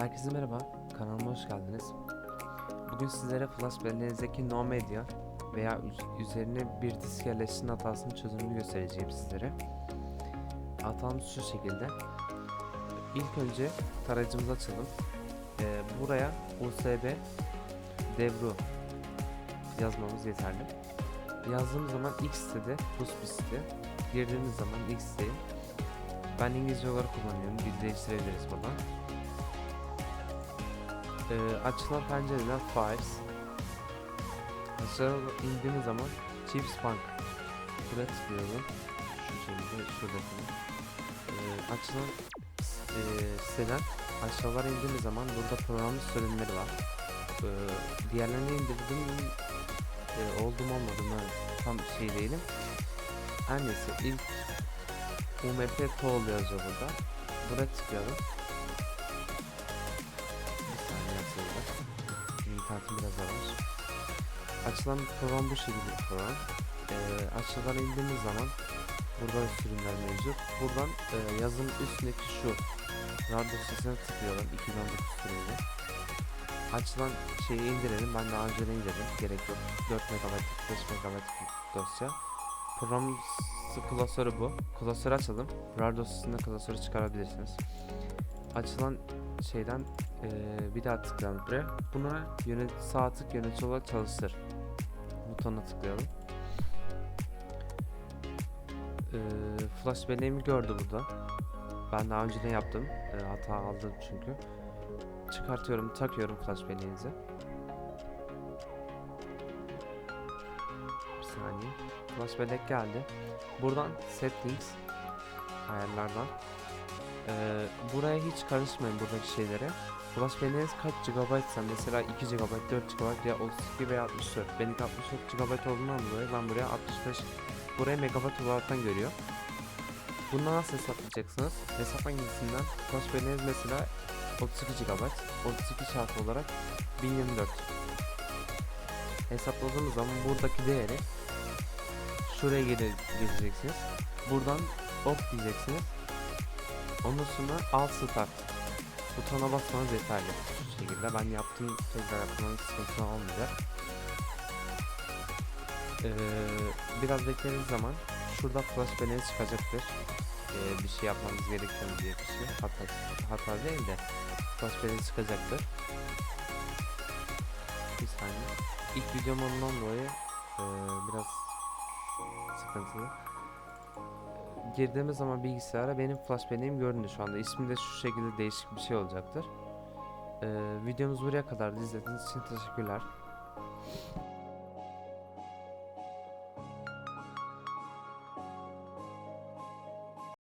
Herkese merhaba, kanalıma hoş geldiniz. Bugün sizlere Flash belleğinizdeki no media veya üz- üzerine bir disk yerleştirme hatasının çözümünü göstereceğim sizlere. Hatamız şu şekilde. İlk önce tarayıcımızı açalım. Ee, buraya USB devru yazmamız yeterli. Yazdığımız zaman X sitede, Rus bir site. Girdiğimiz zaman X siteyi. Ben İngilizce olarak kullanıyorum. Dil değiştirebiliriz buradan. Ee, açılan pencereden Files Aşağı indiğimiz zaman Chips Bank Buraya tıklıyorum Şu şekilde şuradaki ee, Açılan e, siteden aşağılara indiğimiz zaman burada programlı sürümleri var. Ee, Diğerlerini indirdim e, Oldum olmadı mı tam şey değilim. Neyse ilk UMP Tool yazıyor burada. Buraya tıklıyorum İnternetim biraz yavaş. Açılan program bu şekilde bir program. Ee, aşağıdan indiğimiz zaman burada sürümler mevcut. Buradan e, yazının üstündeki şu radyo sesine tıklıyorum 2019 sürümü. Açılan şeyi indirelim. Ben daha önce indirdim. Gerek yok. 4 MB, 5 MB dosya. Program klasörü bu. Klasörü açalım. Radyo sesinde klasörü çıkarabilirsiniz. Açılan şeyden eee, bir daha tıklayalım buraya. Buna yönet sağ tık yönetici olarak çalıştır. Butonuna tıklayalım. Eee, flash belleğimi gördü burada. Ben daha önceden yaptım. Eee, hata aldım çünkü. Çıkartıyorum, takıyorum flash belleğinizi. Bir saniye. Flash bellek geldi. Buradan settings ayarlardan ee, buraya hiç karışmayın buradaki şeylere. Flash belleğiniz kaç GB ise mesela 2 GB, 4 GB ya 32 veya 64. Benimki 64 GB olduğundan dolayı ben buraya 65 buraya megabayt olaraktan görüyor. Bunu nasıl hesaplayacaksınız? Hesap hangisinden? Flash belleğiniz mesela 32 GB, 32 çarpı olarak 1024. Hesapladığımız zaman buradaki değeri şuraya geri gezeceksiniz. Buradan hop diyeceksiniz. Ondan sonra alt start butona basmanız yeterli. Şu şekilde ben yaptım tekrar yapmanız sıkıntı olmayacak. Ee, biraz beklediğiniz zaman şurada flash belleğiniz çıkacaktır. Ee, bir şey yapmanız gerekiyor diye bir şey. Hata, hata değil de flash belleğiniz çıkacaktır. Bir saniye. İlk videom ondan dolayı ee, biraz sıkıntılı girdiğimiz zaman bilgisayara benim flash belleğim göründü şu anda. İsmi de şu şekilde değişik bir şey olacaktır. Ee, videomuz buraya kadar izlediğiniz için teşekkürler.